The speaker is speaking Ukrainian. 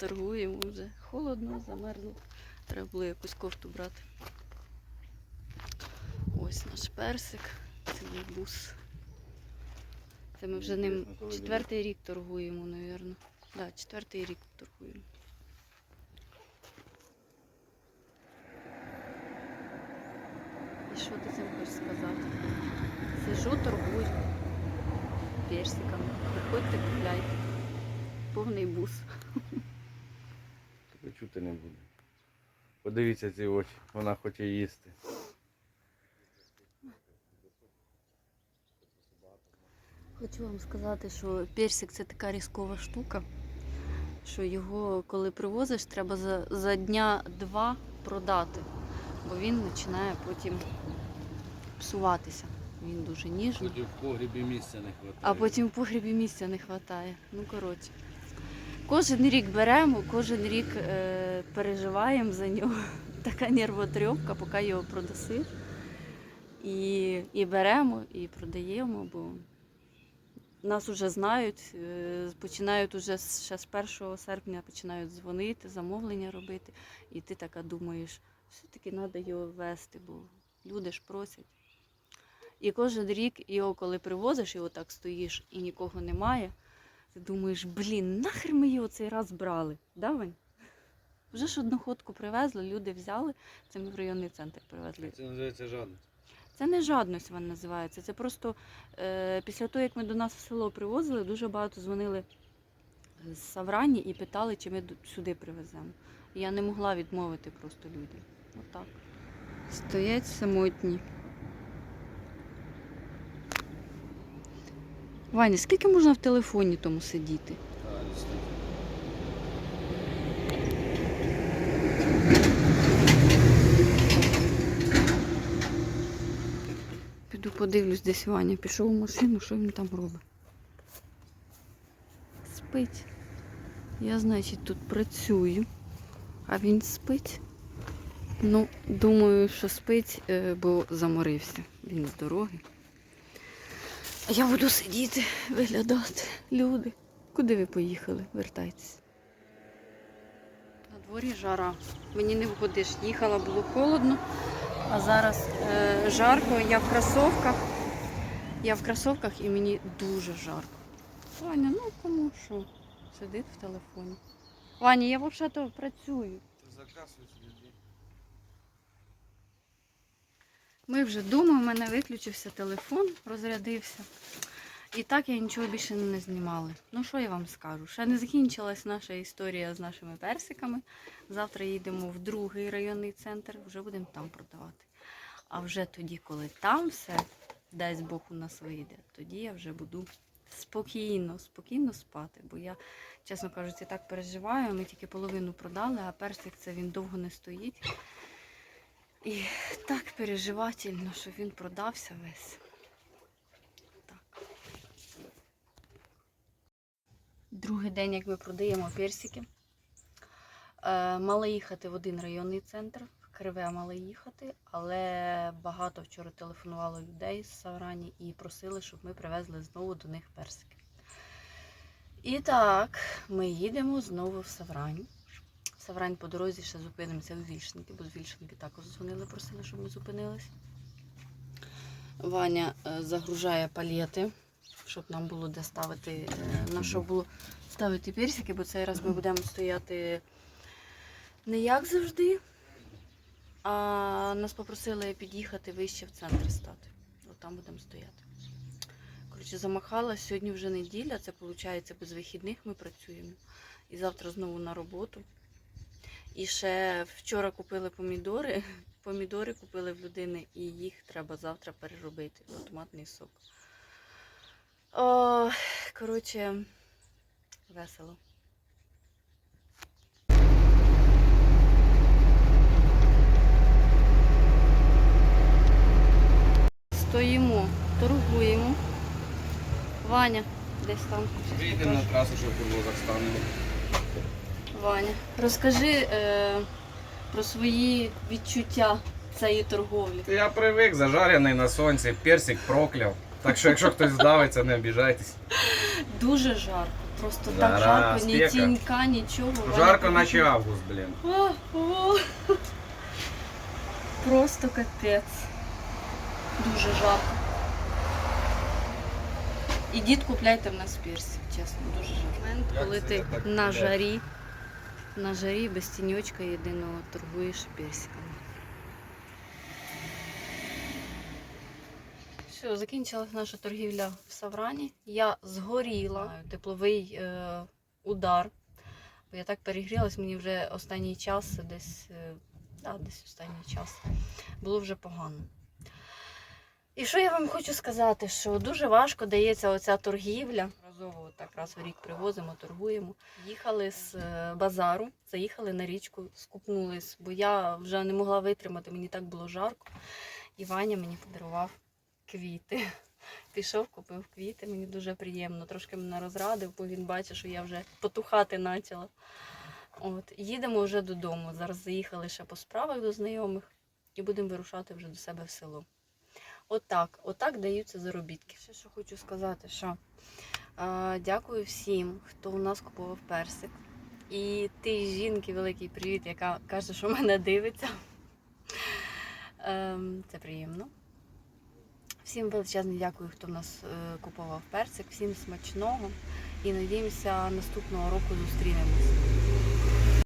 Торгуємо вже. Холодно, замерзло. Треба було якусь кофту брати. Ось наш персик, це є бус. Це ми вже ним четвертий рік торгуємо, мабуть. Так, да, четвертий рік торгуємо. І що ти цим хочеш сказати? Сижу, торгую персиками. Приходьте, купляйте. Повний бус. Чути не буде. Подивіться ці очі, вона хоче їсти. Хочу вам сказати, що персик це така різкова штука, що його, коли привозиш, треба за, за дня два продати, бо він починає потім псуватися. Він дуже ніжний. Потім в погрібі місця не вистачає. А потім в погрібі місця не вистачає. Ну, коротше. Кожен рік беремо, кожен рік е, переживаємо за нього. Така нервотрьопка, поки його продаси. І, і беремо, і продаємо, бо нас вже знають, е, починають уже ще з 1 серпня починають дзвонити, замовлення робити. І ти така думаєш, все-таки треба його вести, бо люди ж просять. І кожен рік його, коли привозиш, його так стоїш і нікого немає, ти думаєш, блін, нахер ми його цей раз брали, да, Вань? Вже ж одну ходку привезли, люди взяли, це ми в районний центр привезли. Це називається жадність. Це не жадність вона називається. Це просто е, після того, як ми до нас в село привозили, дуже багато дзвонили з Саврані і питали, чи ми сюди привеземо. І я не могла відмовити просто людям. Отак. Стоять самотні. Ваня, скільки можна в телефоні тому сидіти? Піду подивлюсь, десь Ваня пішов у машину, що він там робить. Спить. Я, значить, тут працюю, а він спить. Ну, думаю, що спить, е, бо заморився. Він з дороги. А я буду сидіти, виглядати. Люди. Куди ви поїхали? Вертайтесь. На дворі жара. Мені не вгодиш. Їхала, було холодно. А зараз е, жарко, я в кросовках. Я в кросовках і мені дуже жарко. Ваня, ну кому що? Сидить в телефоні. Ваня, я взагалі працюю. Ми вже вдома, у мене виключився телефон, розрядився. І так я нічого більше не знімала. Ну що я вам скажу? Ще не закінчилась наша історія з нашими персиками. Завтра їдемо в другий районний центр, вже будемо там продавати. А вже тоді, коли там все, дасть Бог у нас вийде, тоді я вже буду спокійно, спокійно спати. Бо я, чесно кажучи, так переживаю. Ми тільки половину продали, а персик це він довго не стоїть. І так переживательно, що він продався весь. Так. Другий день, як ми продаємо персики. Е, мала їхати в один районний центр, в Криве мала їхати, але багато вчора телефонувало людей з Саврані і просили, щоб ми привезли знову до них персики. І так, ми їдемо знову в Саврань. В Саврань по дорозі ще зупинимося у Вільшники, бо з Вільшники також дзвонили, просили, щоб ми зупинились. Ваня е, загружає палети, щоб нам було де ставити, е, на що було ставити персики, бо цей раз ми будемо стояти не як завжди. А нас попросили під'їхати вище в центр стати. От там будемо стояти. Коротше, замахала. Сьогодні вже неділя, це виходить без вихідних ми працюємо. І завтра знову на роботу. І ще вчора купили помідори. Помідори купили в людини, і їх треба завтра переробити в томатний сок. О, коротше, весело. Стоїмо, торгуємо. Ваня, десь там. Вийдемо на трасу, що в Курвозах станемо. Ваня, розкажи е, про свої відчуття цієї торговлі. Я привик, зажарений на сонці, персик прокляв. Так що якщо хтось здавиться, не обіжайтесь. Дуже жарко. просто Да, так жарко, ні спека. тінька, нічого. Ваня Жарко, наче август, блін. О, о. Просто капець. Дуже жарко. Ідіть купляйте в нас персик, чесно, дуже жарко. Коли це ти так на жарі, на жарі без тіньочка єдиного торгуєш персиками. Все, закінчилась наша торгівля в Саврані. Я згоріла. Тепловий е, удар. Бо я так перегрілась, мені вже останній час, десь, е, да, десь останній час було вже погано. І що я вам хочу сказати, що дуже важко дається оця торгівля. Разово так раз у рік привозимо, торгуємо. Їхали з е, базару, заїхали на річку, скупнулись, бо я вже не могла витримати, мені так було жарко. І Ваня мені подарував квіти. Пішов, купив квіти, мені дуже приємно. Трошки мене розрадив, бо він бачить, що я вже потухати почала. От, їдемо вже додому. Зараз заїхали ще по справах до знайомих і будемо вирушати вже до себе в село. Отак, отак даються заробітки. Ще що хочу сказати, що дякую всім, хто у нас купував персик. І ти жінки великий привіт, яка каже, що мене дивиться. Ем, це приємно. Всім величезне дякую, хто в нас е, купував персик, всім смачного і надіємося, наступного року зустрінемось.